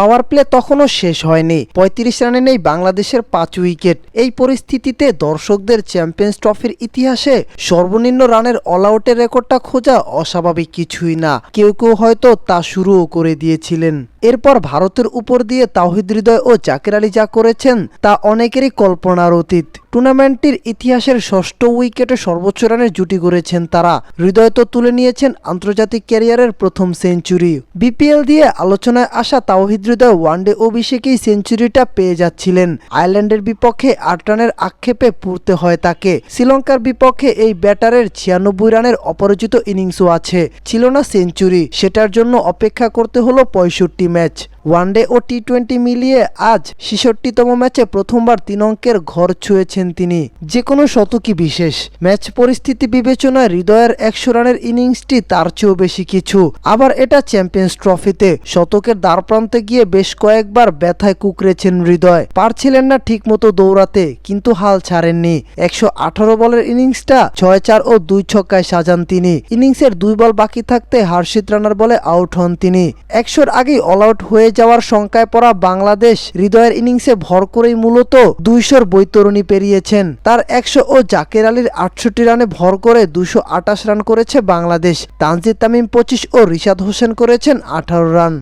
Power play তখনও শেষ হয়নি। পঁয়ত্রিশ রানে নেই বাংলাদেশের পাঁচ উইকেট। এই পরিস্থিতিতে দর্শকদের চ্যাম্পিয়ন্স ট্রফির ইতিহাসে সর্বনিম্ন রানের অলআউটের রেকর্ডটা খোঁজা অস্বাভাবিক কিছুই না। কেউ কেউ হয়তো তা শুরুও করে দিয়েছিলেন। এরপর ভারতের উপর দিয়ে তাহিদ হৃদয় ও জাকির আলী যা করেছেন, তা অনেকেরই কল্পনার অতীত। টুর্নামেন্টটির ইতিহাসের ষষ্ঠ উইকেটে সর্বোচ্চ রানের জুটি গড়েছেন তারা। হৃদয় তো তুলে নিয়েছেন আন্তর্জাতিক ক্যারিয়ারের প্রথম সেঞ্চুরি। বিপিএল দিয়ে আলোচনায় আসা তাওহিদ হৃদয় ওয়ানডে অভিষেকেই সেঞ্চুরিটা পেয়ে যাচ্ছিলেন। আয়ারল্যান্ডের বিপক্ষে আট রানের আক্ষেপে পুরতে হয় তাকে। শ্রীলঙ্কার বিপক্ষে এই ব্যাটারের ছিয়ানব্বই রানের অপরাজিত ইনিংসও আছে। ছিল না সেঞ্চুরি, সেটার জন্য অপেক্ষা করতে হলো পঁয়ষট্টি ম্যাচ। ওয়ানডে ও টি টোয়েন্টি মিলিয়ে আজ ছেষট্টিতম ম্যাচে প্রথমবার তিন অঙ্কের ঘর ছুঁয়েছেন তিনি। যে কোনো শতকই বিশেষ। ম্যাচ পরিস্থিতি বিবেচনায় হৃদয়ের একশো রানের ইনিংসটি তার চেয়েও বেশি কিছু। আবার এটা চ্যাম্পিয়ন্স ট্রফিতে। শতকের দ্বারপ্রান্তে গিয়ে বেশ কয়েকবার ব্যথায় কুকরেছেন হৃদয়। পারছিলেন না ঠিকমতো দৌড়াতে, কিন্তু হাল ছাড়েননি। একশো আঠারো বলের ইনিংসটা ছয় চার ও দুই ছক্কায় সাজান তিনি। ইনিংসের দুই বল বাকি থাকতে হার্ষিত রানার বলে আউট হন তিনি। একশোর আগেই অল আউট হয়ে যাওয়ার শঙ্কায় পড়া বাংলাদেশ হৃদয়ের ইনিংসে ভর করেই মূলত দুইশোর বৈতরণী পেরিয়েছেন। তার একশো ও জাকের আলীর আটষট্টি রানে ভর করে দুশো আটাশ রান করেছে বাংলাদেশ। তানজিদ তামিম পঁচিশ ও রিশাদ হোসেন করেছেন আঠারো রান।